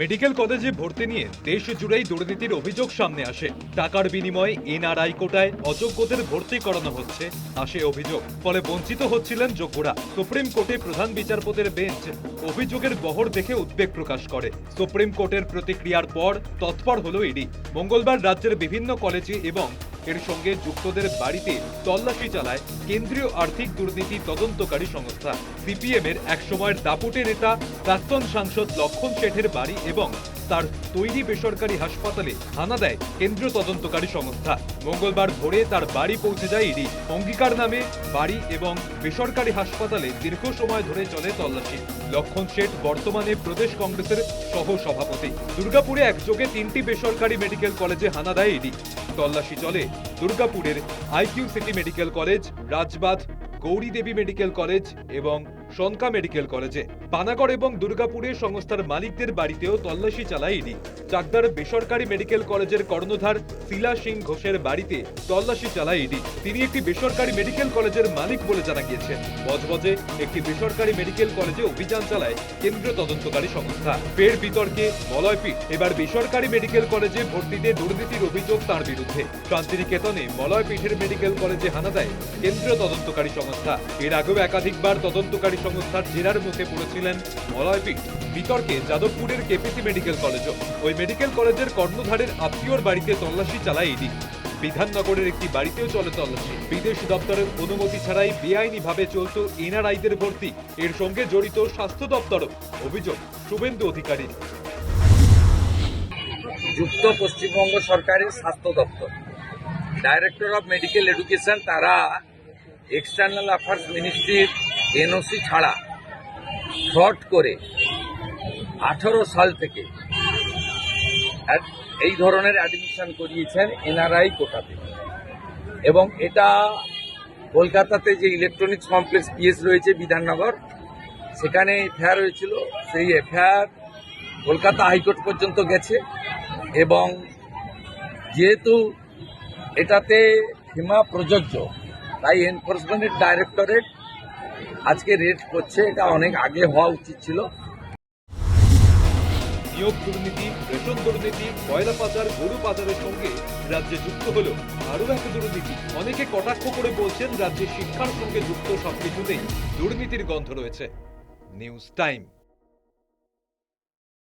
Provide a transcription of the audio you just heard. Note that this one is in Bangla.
মেডিকেল কলেজে ভর্তি নিয়ে দেশ জুড়েই দুর্নীতির অভিযোগ সামনে আসে। টাকার বিনিময়ে এনআরআই কোটায় অযোগ্যদের ভর্তি করানো হচ্ছে আসে অভিযোগ। ফলে বঞ্চিত হচ্ছিলেন যোগ্যরা। সুপ্রিম কোর্টে প্রধান বিচারপতির বেঞ্চ অভিযোগের বহর দেখে উদ্বেগ প্রকাশ করে। সুপ্রিম কোর্টের প্রতিক্রিয়ার পর তৎপর হলো ইডি। মঙ্গলবার রাজ্যের বিভিন্ন কলেজে এবং এর সঙ্গে যুক্তদের বাড়িতে তল্লাশি চালায় কেন্দ্রীয় আর্থিক দুর্নীতি তদন্তকারী সংস্থা। সিপিএম এর এক সময়ের দাপুটে নেতা, প্রাক্তন সাংসদ লক্ষণ শেঠের বাড়ি এবং তার তৈরি বেসরকারি হাসপাতালে হানা দেয় কেন্দ্রীয় তদন্তকারী সংস্থা। মঙ্গলবার ভোরে তার বাড়ি পৌঁছে যায় ইডি। অঙ্গীকার নামে বাড়ি এবং বেসরকারি হাসপাতালে দীর্ঘ সময় ধরে চলে তল্লাশি। লক্ষণ শেঠ বর্তমানে প্রদেশ কংগ্রেসের সহ সভাপতি দুর্গাপুরে একযোগে তিনটি বেসরকারি মেডিকেল কলেজে হানা দেয় ইডি। তল্লাশি চলে দুর্গাপুরের IQ city medical college, Rajbandh Gouri Devi medical college এবং সনকা মেডিকেল কলেজে। পানাগড় এবং দুর্গাপুরে সংস্থার মালিকদের বাড়িতেও তল্লাশি চালায় ইডি। চাকদার বেসরকারি মেডিকেল কলেজের কর্ণধার শিলা সিং ঘোষের বাড়িতে তল্লাশি চালায় ইডি। তিনি একটি বেসরকারি মেডিকেল কলেজের মালিক বলে জানা গিয়েছে। বজবজে একটি বেসরকারি মেডিকেল কলেজে অভিযান চালায় কেন্দ্রীয় তদন্তকারী সংস্থা। ফের বিতর্কে মলয়পীঠ এবার বেসরকারি মেডিকেল কলেজে ভর্তিতে দুর্নীতির অভিযোগ তার বিরুদ্ধে। শান্তিনিকেতনে মলয়পীঠের মেডিকেল কলেজে হানা দেয় কেন্দ্রীয় তদন্তকারী সংস্থা। এর আগেও একাধিকবার তদন্তকারী সংস্থার জেরার মুখে পড়েছিলেন মলয়পীঠ। বিতর্কে যাদবপুরের কেপিসি মেডিকেল কলেজও। ওই মেডিকেল কলেজের কর্ণধারের আত্মীয়র বাড়িতে তল্লাশি চালায় ইডি। বিধাননগরের একটি বাড়িতেও চলে তল্লাশি। বিদেশ দপ্তরের অনুমতি ছাড়াই বেআইনিভাবে চলত এনআরআইদের ভর্তি। এর সঙ্গে জড়িত স্বাস্থ্য দপ্তরও। অভিযোগ, শুভেন্দু অধিকারী। যুক্ত পশ্চিমবঙ্গ সরকারের স্বাস্থ্য দপ্তর। ডাইরেক্টর অফ মেডিকেল এডুকেশন তারা এক্সটার্নাল অ্যাফেয়ার্স মিনিস্ট্রির এনওসি ছাড়া ফ্রড করে আঠারো সাল থেকে এই ধরনের অ্যাডমিশন করিয়েছেন এনআরআই কোটাতে। এবং এটা কলকাতাতে যে ইলেকট্রনিক্স কমপ্লেক্স পিএস রয়েছে বিধাননগর, সেখানে এফআইআর হয়েছিল। সেই এফআইআর কলকাতা হাইকোর্ট পর্যন্ত গেছে এবং যেহেতু এটাতে সীমা প্রযোজ্য, তাই এনফোর্সমেন্টের ডাইরেক্টরেট আজকে রেড করছে, এটা অনেক আগে হওয়া উচিত ছিল। নিয়োগ দুর্নীতি, রেশন দুর্নীতি কয়লা পাচার, গরু পাচারের সঙ্গে রাজ্যে যুক্ত হল আরও এক দুর্নীতি। অনেকে কটাক্ষ করে বলছেন রাজ্যে শিক্ষার সঙ্গে যুক্ত সবকিছুতেই দুর্নীতির গন্ধ রয়েছে। News time.